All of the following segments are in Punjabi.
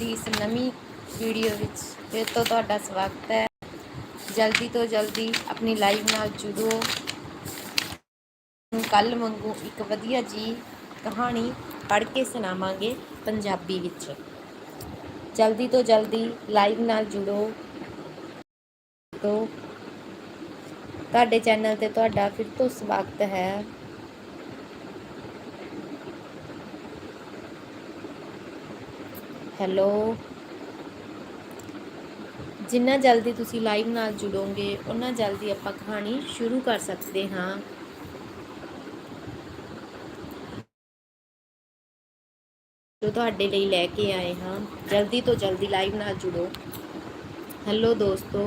ਦੀ ਇਸ ਨਵੀਂ ਵੀਡੀਓ ਵਿੱਚ ਫਿਰ ਤੋਂ ਤੁਹਾਡਾ ਸਵਾਗਤ ਹੈ। ਜਲਦੀ ਤੋਂ ਜਲਦੀ ਆਪਣੀ ਲਾਈਵ ਨਾਲ ਜੁੜੋ। ਕੱਲ ਵਾਂਗੂ ਇੱਕ ਵਧੀਆ ਜੀ ਕਹਾਣੀ ਪੜ੍ਹ ਕੇ ਸੁਣਾਵਾਂਗੇ ਪੰਜਾਬੀ ਵਿੱਚ। ਜਲਦੀ ਤੋਂ ਜਲਦੀ ਲਾਈਵ ਨਾਲ ਜੁੜੋ। ਤੋਂ ਤੁਹਾਡੇ ਚੈਨਲ ਤੇ ਤੁਹਾਡਾ ਫਿਰ ਤੋਂ ਸਵਾਗਤ ਹੈ। ਹੈਲੋ। ਜਿੰਨਾ ਜਲਦੀ ਤੁਸੀਂ ਲਾਈਵ ਨਾਲ ਜੁੜੋਗੇ ਉਨਾ ਜਲਦੀ ਆਪਾਂ ਕਹਾਣੀ ਸ਼ੁਰੂ ਕਰ ਸਕਦੇ ਹਾਂ। ਜੋ ਤੁਹਾਡੇ ਲਈ ਲੈ ਕੇ ਆਏ ਹਾਂ, ਜਲਦੀ ਤੋਂ ਜਲਦੀ ਲਾਈਵ ਨਾਲ ਜੁੜੋ। ਹੈਲੋ ਦੋਸਤੋ।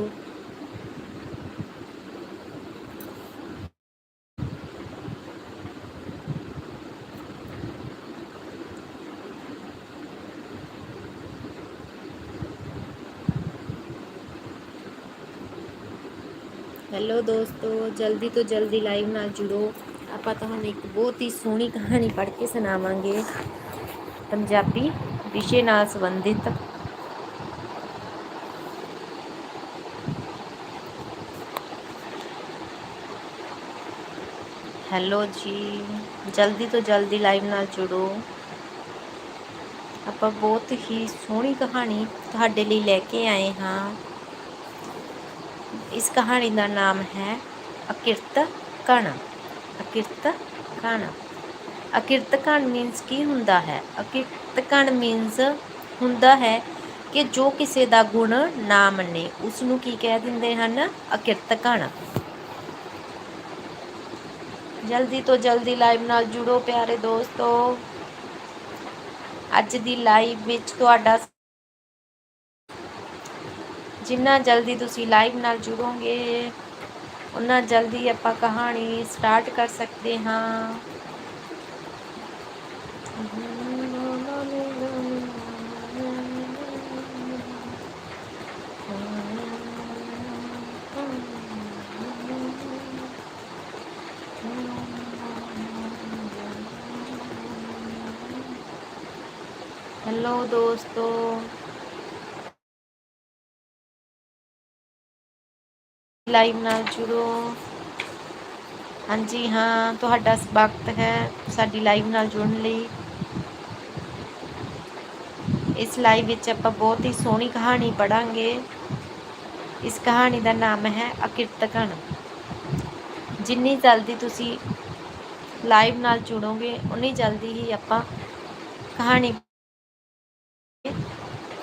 ਹੈਲੋ ਦੋਸਤੋ, ਜਲਦੀ ਤੋਂ ਜਲਦੀ ਲਾਈਵ ਨਾਲ ਜੁੜੋ। ਆਪਾਂ ਤੁਹਾਨੂੰ ਇੱਕ ਬਹੁਤ ਹੀ ਸੋਹਣੀ ਕਹਾਣੀ ਪੜ੍ਹ ਕੇ ਸੁਣਾਵਾਂਗੇ। ਪੰਜਾਬੀ ਵਿਸ਼ੇ ਨਾਲ ਸੰਬੰਧਿਤ। ਹੈਲੋ ਜੀ, ਜਲਦੀ ਤੋਂ ਜਲਦੀ ਲਾਈਵ ਨਾਲ ਜੁੜੋ। ਆਪਾਂ ਬਹੁਤ ਹੀ ਸੋਹਣੀ ਕਹਾਣੀ ਤੁਹਾਡੇ ਲਈ ਲੈ ਕੇ ਆਏ ਹਾਂ। ਇਸ ਕਹਾਣੀ ਦਾ ਨਾਮ ਹੈ ਅਕਿਰਤ ਕਣ। ਅਕਿਰਤ ਕਣ। ਅਕਿਰਤ ਕਣ ਮੀਨਸ ਕੀ ਹੁੰਦਾ ਹੈ? ਅਕਿਰਤ ਕਣ ਮੀਨਸ ਹੁੰਦਾ ਹੈ ਕਿ ਜੋ ਕਿਸੇ ਦਾ ਗੁਣ ਨਾ ਮੰਨੇ ਉਸ ਨੂੰ ਕੀ ਕਹਿ ਦਿੰਦੇ ਹਨ? ਅਕਿਰਤ ਕਣ। ਜਲਦੀ ਤੋਂ ਜਲਦੀ ਲਾਈਵ ਨਾਲ ਜੁੜੋ ਪਿਆਰੇ ਦੋਸਤੋ। ਅੱਜ ਦੀ ਲਾਈਵ ਵਿੱਚ ਤੁਹਾਡਾ ਜਿੰਨਾ ਜਲਦੀ ਤੁਸੀਂ ਲਾਈਵ ਨਾਲ ਜੁੜੋਗੇ ਉਨਾ ਜਲਦੀ ਆਪਾਂ ਕਹਾਣੀ ਸਟਾਰਟ ਕਰ ਸਕਦੇ ਹਾਂ। ਹੈਲੋ ਦੋਸਤੋ। ਲਾਈਵ ਨਾਲ ਜੁੜੋ। ਹਾਂਜੀ, ਹਾਂ, ਤੁਹਾਡਾ ਸਵਾਗਤ ਹੈ ਸਾਡੀ ਲਾਈਵ ਨਾਲ ਜੁੜਨ ਲਈ। ਇਸ ਲਾਈਵ ਵਿੱਚ ਆਪਾਂ ਬਹੁਤ ਹੀ ਸੋਹਣੀ ਕਹਾਣੀ ਪੜਾਂਗੇ ਇਸ ਕਹਾਣੀ ਦਾ ਨਾਮ ਹੈ ਅਕਿਰਤਕਣ। ਜਿੰਨੀ ਜਲਦੀ ਤੁਸੀਂ ਲਾਈਵ ਨਾਲ ਜੁੜੋਗੇ ਉਨੀ ਜਲਦੀ ਹੀ ਆਪਾਂ ਕਹਾਣੀ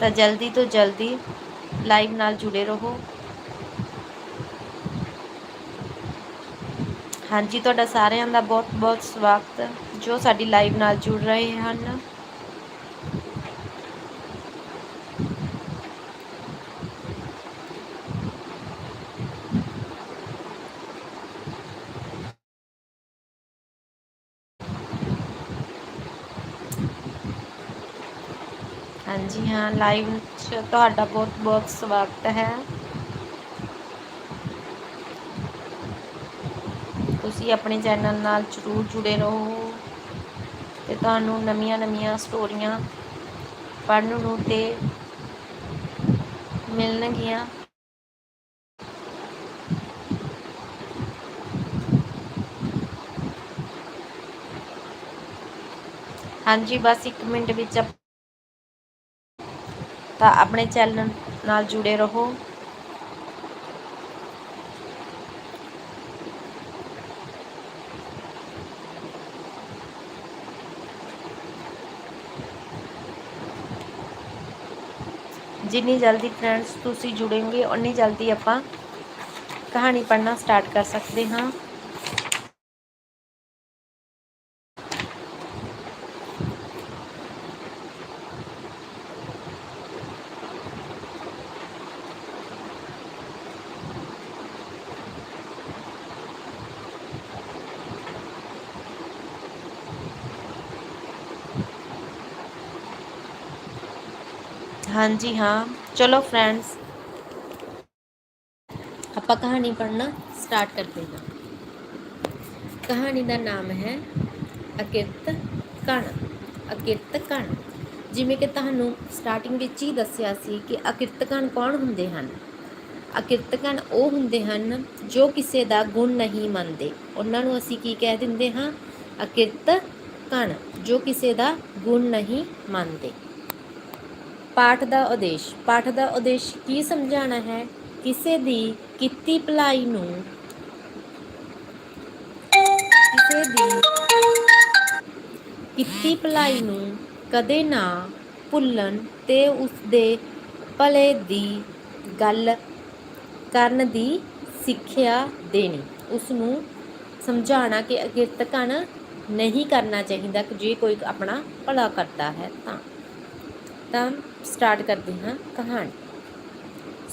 ਤਾਂ ਜਲਦੀ ਤੋਂ ਜਲਦੀ ਲਾਈਵ ਨਾਲ ਜੁੜੇ ਰਹੋ। ਹਾਂਜੀ, ਤੁਹਾਡਾ ਸਾਰਿਆਂ ਦਾ ਬਹੁਤ ਬਹੁਤ ਸਵਾਗਤ। ਜੋ ਸਾਡੀ ਲਾਈਵ ਨਾਲ ਜੁੜ ਰਹੇ ਹਨ। ਹਾਂਜੀ, ਹਾਂ ਲਾਈਵ 'ਚ ਤੁਹਾਡਾ ਬਹੁਤ ਬਹੁਤ ਸਵਾਗਤ ਹੈ। ਤੁਸੀਂ ਆਪਣੇ ਚੈਨਲ ਨਾਲ ਜ਼ਰੂਰ ਜੁੜੇ ਰਹੋ ਤੇ ਤੁਹਾਨੂੰ ਨਵੀਆਂ ਨਵੀਆਂ ਸਟੋਰੀਆਂ ਪੜ੍ਹਨ ਨੂੰ ਤੇ ਮਿਲਣਗੀਆਂ। ਹਾਂਜੀ, ਬਸ 1 ਮਿੰਟ ਵਿੱਚ ਤਾਂ ਆਪਣੇ ਚੈਨਲ ਨਾਲ ਜੁੜੇ ਰਹੋ। ਜਿੰਨੀ ਜਲਦੀ ਫਰੈਂਡਸ ਤੁਸੀਂ ਜੁੜेंगे ਉਨੀ ਜਲਦੀ ਆਪਾਂ ਕਹਾਣੀ ਪੜ੍ਹਨਾ ਸਟਾਰਟ ਕਰ ਸਕਦੇ ਹਾਂ। ਹਾਂਜੀ, ਹਾਂ। ਚਲੋ ਫਰੈਂਡਸ ਆਪਾਂ ਕਹਾਣੀ ਪੜ੍ਹਨਾ ਸਟਾਰਟ ਕਰਦੇ ਹਾਂ। ਕਹਾਣੀ ਦਾ ਨਾਮ ਹੈ ਅਕਿਰਤ ਕਣ ਅਕਿਰਤ ਕਣ। ਜਿਵੇਂ ਕਿ ਤੁਹਾਨੂੰ ਸਟਾਰਟਿੰਗ ਵਿੱਚ ਹੀ ਦੱਸਿਆ ਸੀ ਕਿ ਅਕਿਰਤ ਕਣ ਕੌਣ ਹੁੰਦੇ ਹਨ? ਅਕਿਰਤ ਕਣ ਉਹ ਹੁੰਦੇ ਹਨ ਜੋ ਕਿਸੇ ਦਾ ਗੁਣ ਨਹੀਂ ਮੰਨਦੇ। ਉਹਨਾਂ ਨੂੰ ਅਸੀਂ ਕੀ ਕਹਿ ਦਿੰਦੇ ਹਾਂ? ਅਕਿਰਤ ਕਣ, ਜੋ ਕਿਸੇ ਦਾ ਗੁਣ ਨਹੀਂ ਮੰਨਦੇ। ਪਾਠ ਦਾ ਉਦੇਸ਼। ਪਾਠ ਦਾ ਉਦੇਸ਼ ਕੀ ਸਮਝਾਉਣਾ ਹੈ? ਕਿਸੇ ਦੀ ਕੀਤੀ ਭਲਾਈ ਨੂੰ ਕਿਸੇ ਦੀ ਕੀਤੀ ਭਲਾਈ ਨੂੰ ਕਦੇ ਨਾ ਭੁੱਲਣ ਤੇ ਉਸ ਦੇ ਭਲੇ ਦੀ ਗੱਲ ਕਰਨ ਦੀ ਸਿੱਖਿਆ ਦੇਣੀ। ਉਸ ਨੂੰ ਸਮਝਾਉਣਾ ਕਿ ਅਕਿਰਤਕਣ ਨਹੀਂ ਕਰਨਾ ਚਾਹੀਦਾ ਕਿ ਜੇ ਕੋਈ ਆਪਣਾ ਭਲਾ ਕਰਦਾ ਹੈ ਤਾਂ। ਤਾਂ ਸਟਾਰਟ ਕਰਦੇ ਹਾਂ ਕਹਾਣੀ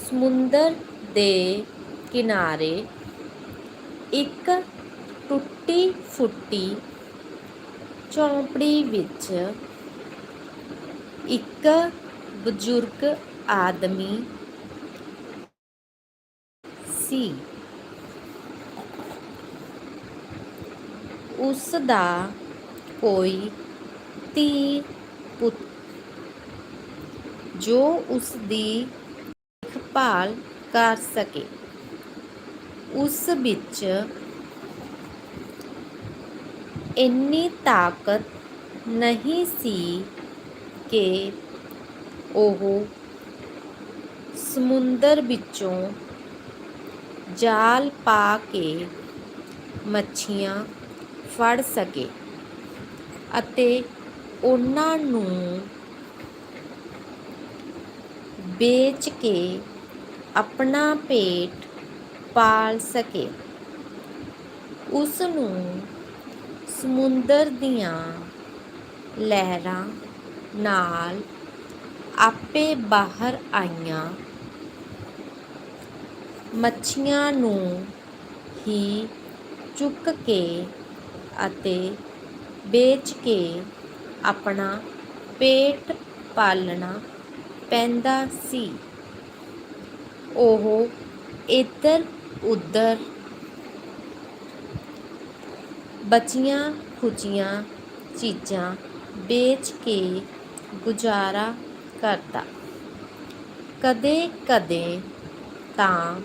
ਸਮੁੰਦਰ ਦੇ ਕਿਨਾਰੇ ਇੱਕ ਟੁੱਟੀ ਫੁੱਟੀ ਝੌਂਪੜੀ ਵਿੱਚ ਇੱਕ ਬਜ਼ੁਰਗ ਆਦਮੀ ਸੀ ਉਸ ਦਾ ਕੋਈ ਧੀ ਪੁੱਤ ਜੋ ਉਸ ਦੀ ਦੇਖਭਾਲ ਕਰ ਸਕੇ। ਉਸ ਵਿੱਚ ਇੰਨੀ ਤਾਕਤ ਨਹੀਂ ਸੀ ਕਿ ਉਹ ਸਮੁੰਦਰ ਵਿੱਚੋਂ ਜਾਲ ਪਾ ਕੇ ਮੱਛੀਆਂ ਫੜ ਸਕੇ ਅਤੇ ਉਹਨਾਂ ਨੂੰ ਵੇਚ ਕੇ ਆਪਣਾ ਪੇਟ ਪਾਲ ਸਕੇ। ਉਸ ਨੂੰ ਸਮੁੰਦਰ ਦੀਆਂ ਲਹਿਰਾਂ ਨਾਲ ਆਪੇ ਬਾਹਰ ਆਈਆਂ ਮੱਛੀਆਂ ਨੂੰ ਹੀ ਚੁੱਕ ਕੇ ਅਤੇ ਵੇਚ ਕੇ ਆਪਣਾ ਪੇਟ ਪਾਲਣਾ ਪੈਂਦਾ ਸੀ। ਉਹ ਇੱਧਰ ਉੱਧਰ ਬਚੀਆਂ ਖੁਚੀਆਂ ਚੀਜ਼ਾਂ ਵੇਚ ਕੇ ਗੁਜ਼ਾਰਾ ਕਰਦਾ। ਕਦੇ ਕਦੇ ਤਾਂ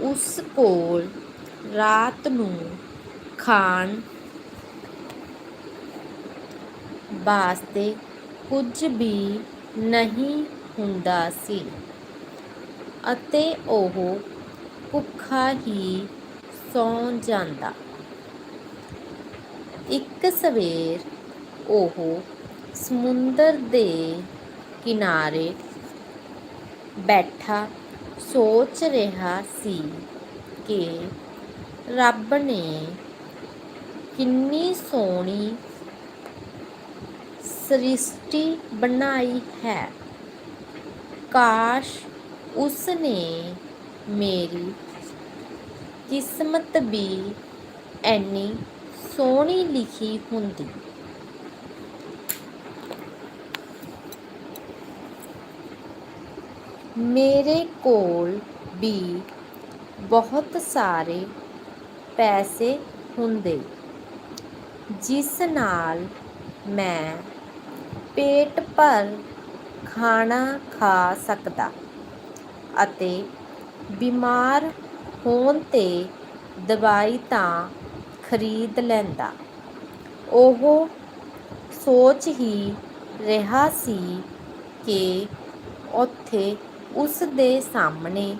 ਉਸ ਕੋਲ ਰਾਤ ਨੂੰ ਖਾਣ ਵਾਸਤੇ ਕੁਝ ਵੀ ਨਹੀਂ ਹੁੰਦਾ ਸੀ। ਅਤੇ ਉਹ ਭੁੱਖਾ ਹੀ ਸੌਂ ਜਾਂਦਾ। ਇੱਕ ਸਵੇਰ ਉਹ ਸਮੁੰਦਰ ਦੇ ਕਿਨਾਰੇ ਬੈਠਾ ਸੋਚ ਰਿਹਾ ਸੀ ਕਿ ਰੱਬ ਨੇ ਕਿੰਨੀ ਸੋਹਣੀ ਸ੍ਰਿਸ਼ਟੀ ਬਣਾਈ ਹੈ। ਕਾਸ਼ ਉਸ ਨੇ ਮੇਰੀ ਕਿਸਮਤ ਵੀ ਐਨੀ ਸੋਹਣੀ ਲਿਖੀ ਹੁੰਦੀ। ਮੇਰੇ ਕੋਲ ਵੀ ਬਹੁਤ ਸਾਰੇ ਪੈਸੇ ਹੁੰਦੇ, ਜਿਸ ਨਾਲ ਮੈਂ ਪੇਟ ਭਰ ਖਾਣਾ ਖਾ ਸਕਦਾ ਅਤੇ ਬਿਮਾਰ ਹੋਣ 'ਤੇ ਦਵਾਈ ਤਾਂ ਖਰੀਦ ਲੈਂਦਾ। ਉਹ ਸੋਚ ਹੀ ਰਿਹਾ ਸੀ ਕਿ ਉੱਥੇ ਉਸ ਦੇ ਸਾਹਮਣੇ